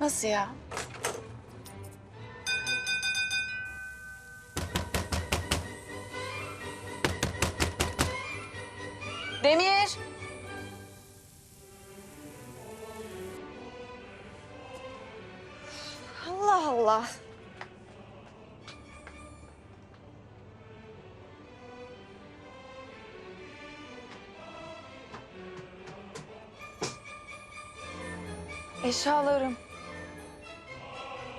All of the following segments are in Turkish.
Nasıl ya? Demir! Allah Allah. Eşyalarım.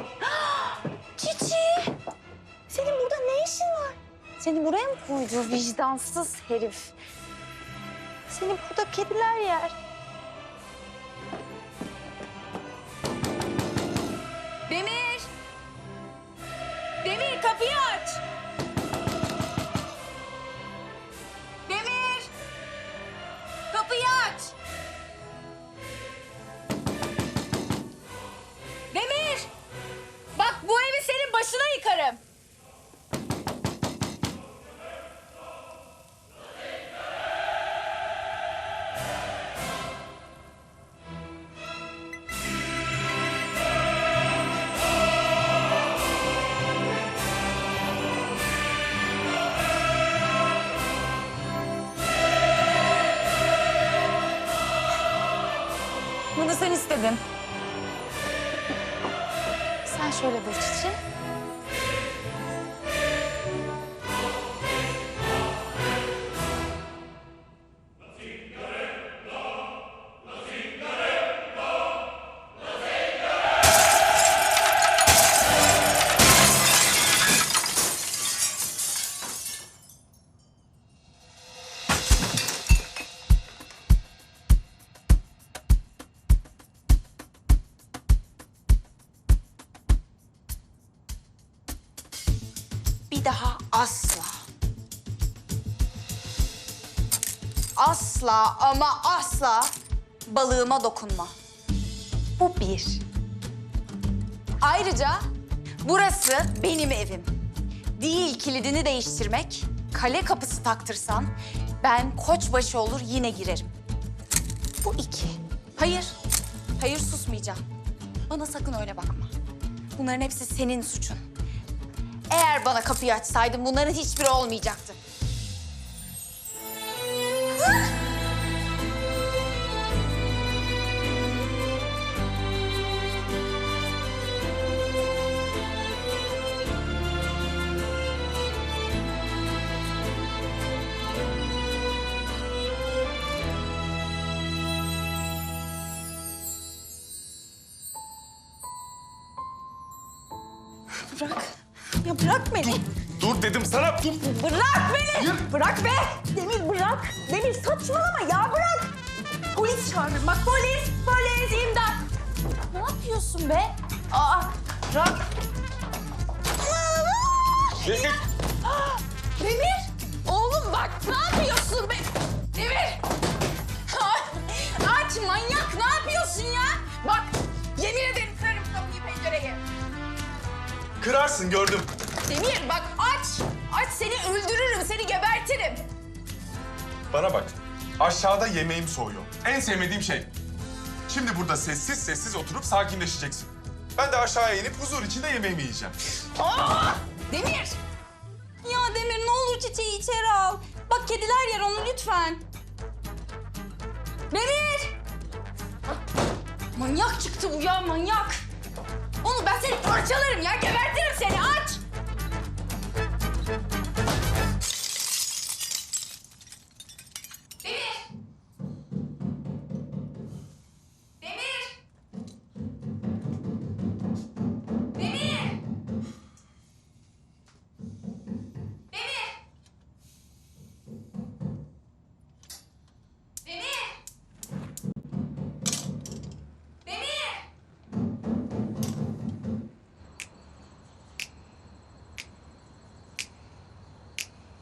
Çiçi! Senin burada ne işin var? Seni buraya mı koydu vicdansız herif? Seni burada kediler yer. Demir! Sen istedin. Sen şöyle dur Çiçi. Bir daha asla. Asla ama asla balığıma dokunma. Bu bir. Ayrıca burası benim evim. Değil kilidini değiştirmek, kale kapısı taktırsan ben koçbaşı olur yine girerim. Bu iki. Hayır, hayır susmayacağım. Bana sakın öyle bakma. Bunların hepsi senin suçun. Eğer bana kapıyı açsaydın bunların hiçbiri olmayacaktı. Bırak. Ya bırak beni. Dur dedim sana. Dur. Bırak beni. Bırak be. Demir bırak. Demir saçmalama ya bırak. Polis çağırırım. Bak polis. Polis imdat. Ne yapıyorsun be? Aa bırak. Demir. Demir. Oğlum bak ne yapıyorsun be? Kırarsın gördüm. Demir bak aç. Aç seni öldürürüm seni gebertirim. Bana bak. Aşağıda yemeğim soğuyor. En sevmediğim şey. Şimdi burada sessiz sessiz oturup sakinleşeceksin. Ben de aşağıya inip huzur içinde yemeğimi yiyeceğim. Aa! Demir! Ya Demir ne olur çiçeği içeri al. Bak kediler yer onu lütfen. Demir! Manyak çıktı bu ya manyak. Ben seni parçalarım ya gebertirim seni aç.